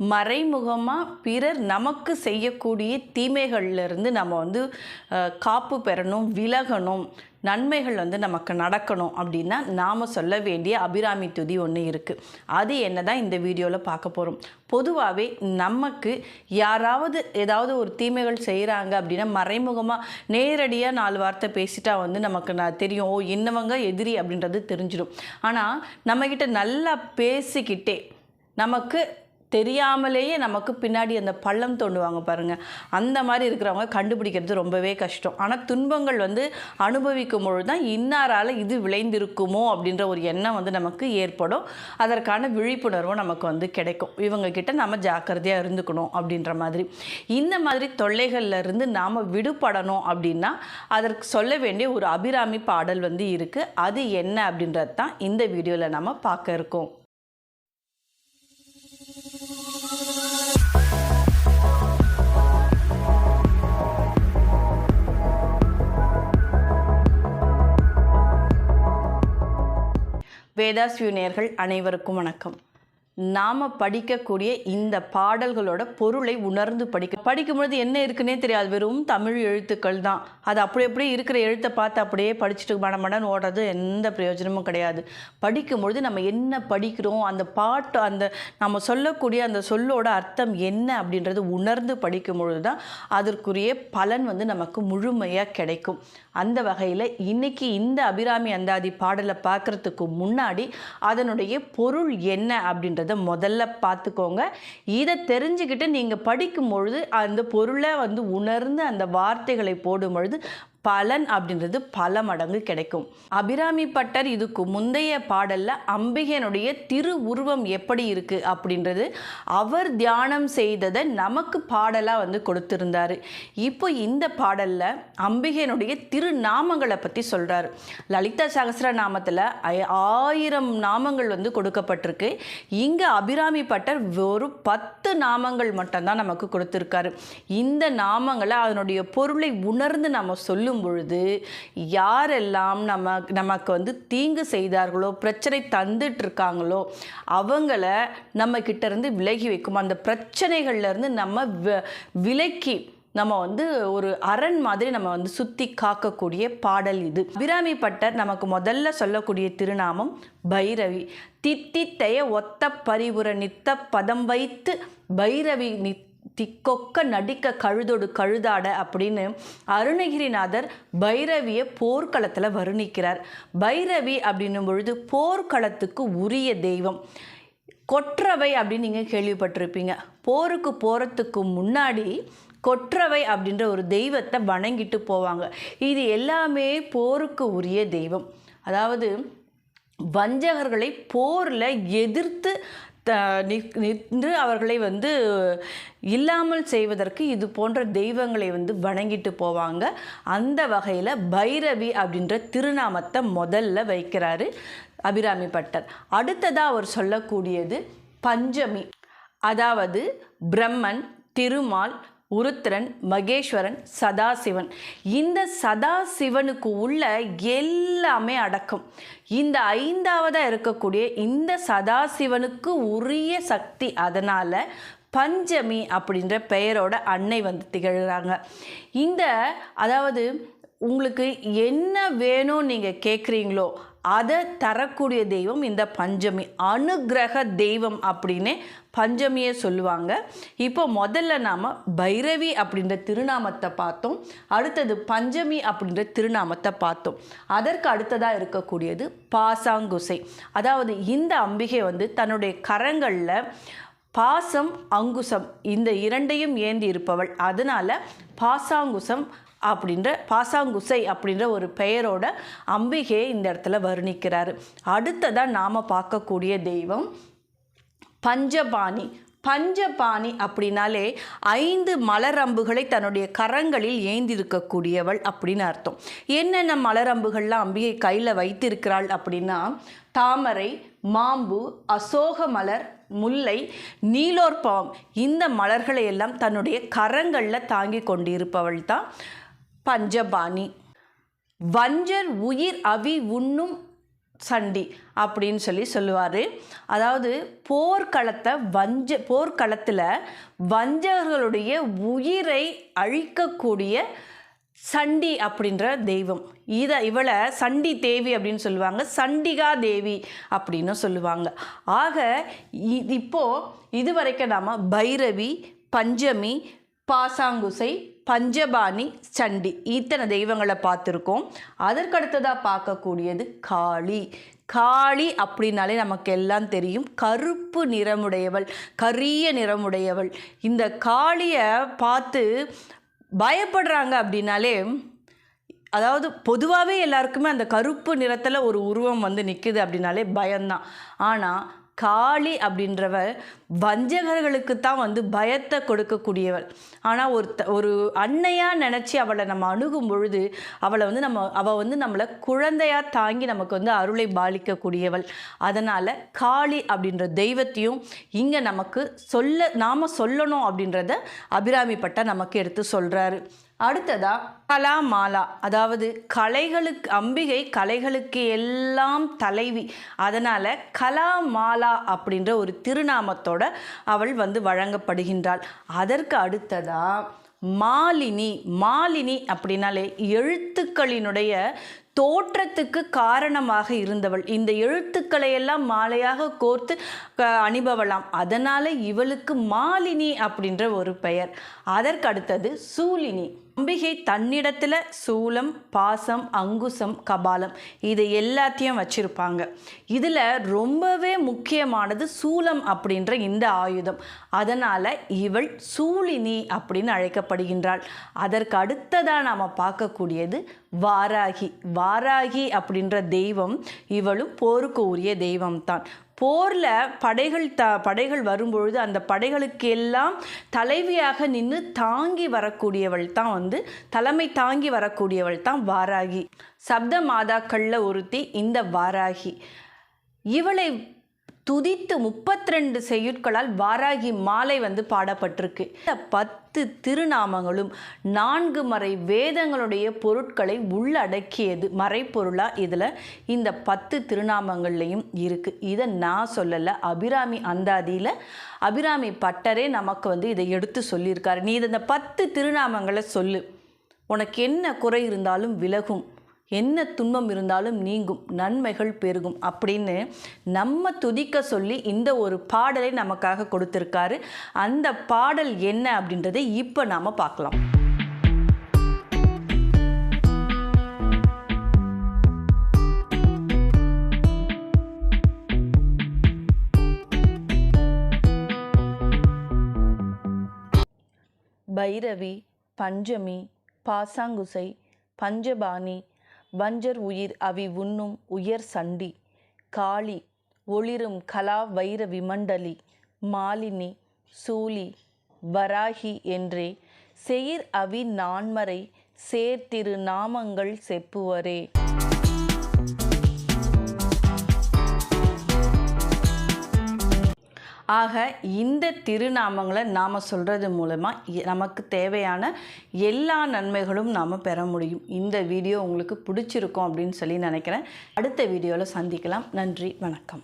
மறைமுகமாக பிறர் நமக்கு செய்யக்கூடிய தீமைகள்லேருந்து நம்ம வந்து காப்பு பெறணும் விலகணும் நன்மைகள் வந்து நமக்கு நடக்கணும் அப்படின்னா நாம் சொல்ல வேண்டிய அபிராமி துதி ஒன்று இருக்குது அது என்ன தான் இந்த வீடியோவில் பார்க்க போகிறோம் பொதுவாகவே நமக்கு யாராவது ஏதாவது ஒரு தீமைகள் செய்கிறாங்க அப்படின்னா மறைமுகமாக நேரடியாக நாலு வார்த்தை பேசிட்டா வந்து நமக்கு நான் தெரியும். ஓ இன்னவங்க எதிரி அப்படின்றது தெரிஞ்சிடும். ஆனால் நம்மக்கிட்ட நல்லா பேசிக்கிட்டே நமக்கு தெரியாமலேயே நமக்கு பின்னாடி அந்த பள்ளம் தோண்டுவாங்க பாருங்க. அந்த மாதிரி இருக்கிறவங்க கண்டுபிடிக்கிறது ரொம்பவே கஷ்டம். ஆனால் துன்பங்கள் வந்து அனுபவிக்கும் பொழுது தான் இன்னாரால் இது விளைந்திருக்குமோ அப்படின்ற ஒரு எண்ணம் வந்து நமக்கு ஏற்படும். அதற்கான விழிப்புணர்வும் நமக்கு வந்து கிடைக்கும். இவங்கக்கிட்ட நம்ம ஜாக்கிரதையாக இருந்துக்கணும் அப்படின்ற மாதிரி. இந்த மாதிரி தொல்லைகள்லேருந்து நாம் விடுபடணும் அப்படின்னா அதற்கு சொல்ல வேண்டிய ஒரு அபிராமி பாடல் வந்து இருக்குது அது என்ன அப்படின்றது தான் இந்த வீடியோவில் நம்ம பார்க்க இருக்கோம். வேதாஸ் அனைவருக்கும் வணக்கம். நாம் படிக்கக்கூடிய இந்த பாடல்களோட பொருளை உணர்ந்து படிக்க படிக்கும்பொழுது என்ன இருக்குன்னே தெரியாது. வெறும் தமிழ் எழுத்துக்கள் தான். அது அப்படி அப்படியே இருக்கிற எழுத்தை பார்த்து அப்படியே படிச்சுட்டு மடமடன் ஓடுறது எந்த பிரயோஜனமும் கிடையாது. படிக்கும்பொழுது நம்ம என்ன படிக்கிறோம் அந்த பாட்டு அந்த நம்ம சொல்லக்கூடிய அந்த சொல்லோட அர்த்தம் என்ன அப்படின்றது உணர்ந்து படிக்கும் பொழுது தான் அதற்குரிய பலன் வந்து நமக்கு முழுமையாக கிடைக்கும். அந்த வகையில் இன்னைக்கு இந்த அபிராமி அந்தாதி பாடலை பார்க்குறதுக்கு முன்னாடி அதனுடைய பொருள் என்ன அப்படின்றத முதல்ல பார்த்துக்கோங்க. இதை தெரிஞ்சுக்கிட்டு நீங்கள் படிக்கும் பொழுது அந்த பொருளை வந்து உணர்ந்து அந்த வார்த்தைகளை போடும் பொழுது பலன் அப்படின்றது பல மடங்கு கிடைக்கும். அபிராமி பட்டர் இதுக்கு முந்தைய பாடல்ல அம்பிகையனுடைய திரு உருவம் எப்படி இருக்கு அப்படின்றது அவர் தியானம் செய்ததை நமக்கு பாடலா வந்து கொடுத்திருந்தாரு. இப்போ இந்த பாடல்ல அம்பிகையினுடைய திருநாமங்களை பத்தி சொல்றாரு. லலிதா சகஸ்ர நாமத்துல ஐ- ஆயிரம் நாமங்கள் வந்து கொடுக்கப்பட்டிருக்கு. இங்க அபிராமி பட்டர் ஒரு பத்து நாமங்கள் மட்டும்தான் நமக்கு கொடுத்திருக்காரு. இந்த நாமங்களை அதனுடைய பொருளை உணர்ந்து நம்ம சொல்லும் பொழுது யாரெல்லாம் நம்ம நமக்கு வந்து தீங்கு செய்தார்களோ பிரச்சனை தந்துட்டு இருக்காங்களோ அவங்கள நம்ம கிட்ட இருந்து விலகி வைக்கும். அந்த பிரச்சனைகள்ல இருந்து நம்ம விலக்கி நம்ம வந்து ஒரு அரண் மாதிரி நம்ம வந்து சுத்தி காக்கக்கூடிய பாடல் இது. அபிராமி பட்டர் நமக்கு முதல்ல சொல்லக்கூடிய திருநாமம் பைரவி. தித்தித்தைய ஒத்த பரிபுர நித்த பதம் வைத்து பைரவி நித்த திக்கொக்க நடிக்க கழுதொடு கழுதாட அப்படின்னு அருணகிரிநாதர் பைரவியை போர்க்களத்தில் வர்ணிக்கிறார். பைரவி அப்படின்னும் பொழுது போர்க்களத்துக்கு உரிய தெய்வம். கொற்றவை அப்படின்னு நீங்கள் கேள்விப்பட்டிருப்பீங்க. போருக்கு போகிறதுக்கு முன்னாடி கொற்றவை அப்படின்ற ஒரு தெய்வத்தை வணங்கிட்டு போவாங்க. இது எல்லாமே போருக்கு உரிய தெய்வம். அதாவது வஞ்சகர்களை போரில் எதிர்த்து நின்று அவர்களை வந்து இல்லாமல் செய்வதற்கு இது போன்ற தெய்வங்களை வந்து வணங்கிட்டு போவாங்க. அந்த வகையில் பைரவி அப்படின்ற திருநாமத்தை முதல்ல வைக்கிறாரு அபிராமி பட்டர். அடுத்ததாக அவர் சொல்லக்கூடியது பஞ்சமி. அதாவது பிரம்மன் திருமால் உருத்திரன் மகேஸ்வரன் சதாசிவன். இந்த சதாசிவனுக்கு உள்ள எல்லாமே அடக்கம். இந்த ஐந்தாவதாக இருக்கக்கூடிய இந்த சதாசிவனுக்கு உரிய சக்தி அதனால் பஞ்சமி அப்படின்ற பெயரோட அன்னை வந்து திகழ்கிறாங்க. இந்த அதாவது உங்களுக்கு என்ன வேணும் நீங்கள் கேட்குறீங்களோ அதை தரக்கூடிய தெய்வம் இந்த பஞ்சமி. அனுக்கிரக தெய்வம் அப்படின்னே பஞ்சமியை சொல்லுவாங்க. இப்போ முதல்ல நாம் பைரவி அப்படின்ற திருநாமத்தை பார்த்தோம். அடுத்தது பஞ்சமி அப்படின்ற திருநாமத்தை பார்த்தோம். அதற்கு அடுத்ததாக இருக்கக்கூடியது பாசாங்குசை. அதாவது இந்த அம்பிகை வந்து தன்னுடைய கரங்களில் பாசம் அங்குசம் இந்த இரண்டையும் ஏந்தி இருப்பவள். அதனால் பாசாங்குசம் அப்படின்ற பாசாங்குசை அப்படின்ற ஒரு பெயரோட அம்பிகையை இந்த இடத்துல வர்ணிக்கிறார். அடுத்ததாக நாம் பார்க்கக்கூடிய தெய்வம் பஞ்சபாணி. பஞ்சபாணி அப்படின்னாலே ஐந்து மலரம்புகளை தன்னுடைய கரங்களில் ஏந்திருக்கக்கூடியவள் அப்படின்னு அர்த்தம். என்னென்ன மலரம்புகள்லாம் அம்பிகை கையில் வைத்திருக்கிறாள் அப்படின்னா தாமரை மாம்பு அசோக மலர் முல்லை நீலோற்பவம் இந்த மலர்களை எல்லாம் தன்னுடைய கரங்களில் தாங்கி கொண்டிருப்பவள் தான் பஞ்சபாணி. வஞ்சர் உயிர் அவி உண்ணும் சண்டி அப்படின்னு சொல்லி சொல்லுவார். அதாவது போர்க்களத்தை வஞ்ச போர்க்களத்தில் வஞ்சகர்களுடைய உயிரை அழிக்கக்கூடிய சண்டி அப்படின்ற தெய்வம். இதை இவளை சண்டி தேவி அப்படின்னு சொல்லுவாங்க. சண்டிகா தேவி அப்படின்னு சொல்லுவாங்க. ஆக இப்போது இதுவரைக்கும் இது வரைக்கும் நாம் பைரவி பஞ்சமி பாசாங்குசை பஞ்சபாணி சண்டி இத்தனை தெய்வங்களை பார்த்துருக்கோம். அதற்கடுத்ததாக பார்க்கக்கூடியது காளி. காளி அப்படின்னாலே நமக்கு எல்லாம் தெரியும். கருப்பு நிறமுடையவள் கரிய நிறமுடையவள். இந்த காளியை பார்த்து பயப்படுறாங்க அப்படின்னாலே அதாவது பொதுவாகவே எல்லாருக்குமே அந்த கருப்பு நிறத்தில் ஒரு உருவம் வந்து நிற்குது அப்படின்னாலே பயம்தான். ஆனால் காளி அப்படின்றவர் வஞ்சகர்களுக்கு தான் வந்து பயத்தை கொடுக்கக்கூடியவள் ஆனால் ஒரு ஒரு அன்னையாக நினச்சி அவளை நம்ம அணுகும் பொழுது அவளை வந்து நம்ம அவள் வந்து நம்மளை குழந்தையாக தாங்கி நமக்கு வந்து அருளை பாலிக்கக்கூடியவள். அதனால் காளி அப்படின்ற தெய்வத்தையும் இங்கே நமக்கு சொல்ல நாம் சொல்லணும் அப்படின்றத அபிராமி பட்டா நமக்கு எடுத்து சொல்கிறாரு அடுத்ததா கலா மாலா அதாவது கலைகளுக்கு அம்பிகை கலைகளுக்கு எல்லாம் தலைவி. அதனால் கலா மாலா அப்படின்ற ஒரு திருநாமத்தோட அவள் வந்து வழங்கப்படுகின்றாள். அதற்கு அடுத்ததா மாலினி. மாலினி அப்படின்னாலே எழுத்துக்களினுடைய தோற்றத்துக்கு காரணமாக இருந்தவள். இந்த எழுத்துக்களை எல்லாம் மாலையாக கோர்த்து அனுபவலாம் அணிபவளாம். அதனால இவளுக்கு மாலினி அப்படின்ற ஒரு பெயர். அதற்கு அடுத்தது சூலினி. அம்பிகை தன்னிடத்துல சூலம் பாசம் அங்குசம் கபாலம் இது எல்லாத்தையும் வச்சிருப்பாங்க. இதில் ரொம்பவே முக்கியமானது சூலம் அப்படின்ற இந்த ஆயுதம். அதனால் இவள் சூலினி அப்படின்னு அழைக்கப்படுகின்றாள். அதற்கு அடுத்ததாக நாம் பார்க்கக்கூடியது வாராகி. வாராகி அப்படின்ற தெய்வம் இவளும் போருக்கு உரிய தெய்வம்தான். போரில் படைகள் த படைகள் வரும்பொழுது அந்த படைகளுக்கு எல்லாம் தலைவியாக நின்று தாங்கி வரக்கூடியவள் தான் வந்து தலைமை தாங்கி வரக்கூடியவள் தான் வாராகி. சப்த மாதாக்களில் ஒருத்தி இந்த வாராகி. இவளை துதித்து முப்பத்தி ரெண்டு செய்யுட்களால் வாராகி மாலை வந்து பாடப்பட்டிருக்கு. இந்த பத்து பத்து திருநாமங்களும் நான்கு மறை வேதங்களுடைய பொருட்களை உள்ளடக்கியது. மறைப்பொருளாக இதில் இந்த பத்து திருநாமங்கள்லையும் இருக்குது இதை நான் சொல்லலை. அபிராமி அந்தாதியில் அபிராமி பட்டரே நமக்கு வந்து இதை எடுத்து சொல்லியிருக்காரு. நீ இதை இந்த பத்து திருநாமங்களை சொல்லு. உனக்கு என்ன குறை இருந்தாலும் விலகும். என்ன துன்பம் இருந்தாலும் நீங்கும் நன்மைகள் பெருகும் அப்படின்னு நம்ம துதிக்க சொல்லி இந்த ஒரு பாடலை நமக்காக கொடுத்துருக்காரு. அந்த பாடல் என்ன அப்படின்றதை இப்போ நாம் பார்க்கலாம். பைரவி பஞ்சமி பாசாங்குசை பஞ்சபாணி வஞ்சர் உயிர் அவி உண்ணும் உயர் சண்டி. காளி ஒளிரும் கலா வைர விமண்டலி மாலினி சூலி வராகி என்றே செயிர் அவி நான்மறை சேர்த்திரு நாமங்கள் செப்புவரே. ஆக இந்த திருநாமங்களை நாம் சொல்கிறது மூலமாக நமக்கு தேவையான எல்லா நன்மைகளும் நாம் பெற முடியும். இந்த வீடியோ உங்களுக்கு பிடிச்சிருக்கும் அப்படின்னு சொல்லி நினைக்கிறேன். அடுத்த வீடியோவில் சந்திக்கலாம். நன்றி. வணக்கம்.